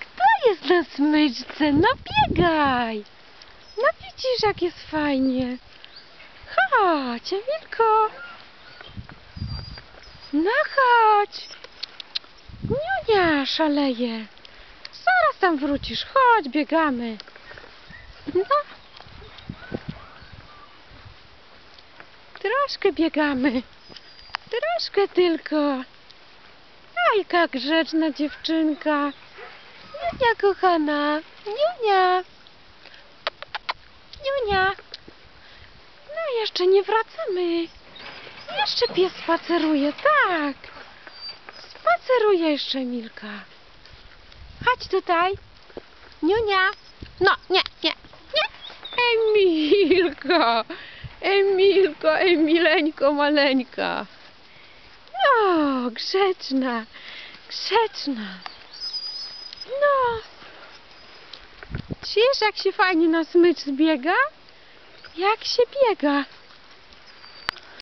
Kto jest na smyczce? No biegaj! No widzisz, jak jest fajnie. Chodź, Emilko. No chodź. Niunia szaleje. Zaraz tam wrócisz. Chodź, biegamy. No. Troszkę biegamy. Troszkę tylko. A jaka grzeczna dziewczynka. Niunia kochana. Niunia. Niunia. No jeszcze nie wracamy. Jeszcze pies spaceruje, tak. Spaceruje jeszcze Milka. Chodź tutaj. Niunia. No, nie, nie, nie. Emilko. Emilko, Emileńko maleńka. No, grzeczna. Grzeczna. No. Wiesz, jak się fajnie na smycz zbiega? Jak się biega?